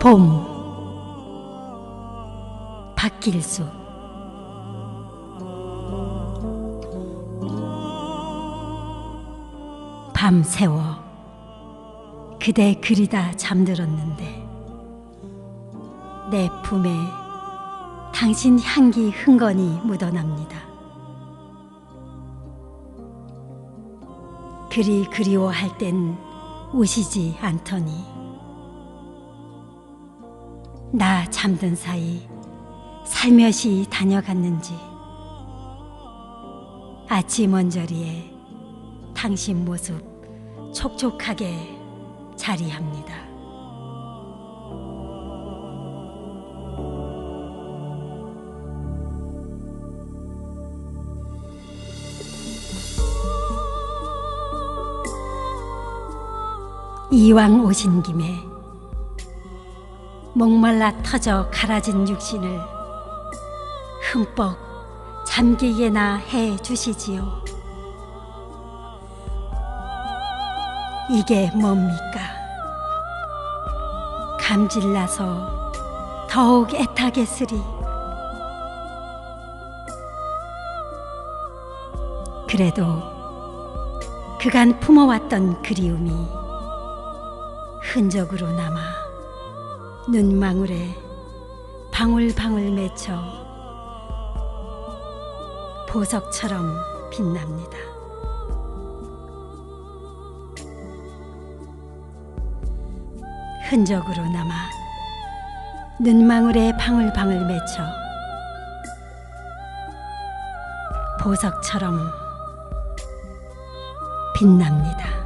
봄 박길수. 밤새워 그대 그리다 잠들었는데 내 품에 당신 향기 흥건히 묻어납니다. 그리 그리워할 땐 오시지 않더니 나 잠든 사이 살며시 다녀갔는지 아침 언저리에 당신 모습 촉촉하게 자리합니다. 이왕 오신 김에 목말라 터져 가라진 육신을 흠뻑 잠기게나 해 주시지요. 이게 뭡니까? 감질나서 더욱 애타겠으리. 그래도 그간 품어왔던 그리움이 흔적으로 남아 눈망울에 방울방울 맺혀 보석처럼 빛납니다. 흔적으로 남아 눈망울에 방울방울 맺혀 보석처럼 빛납니다.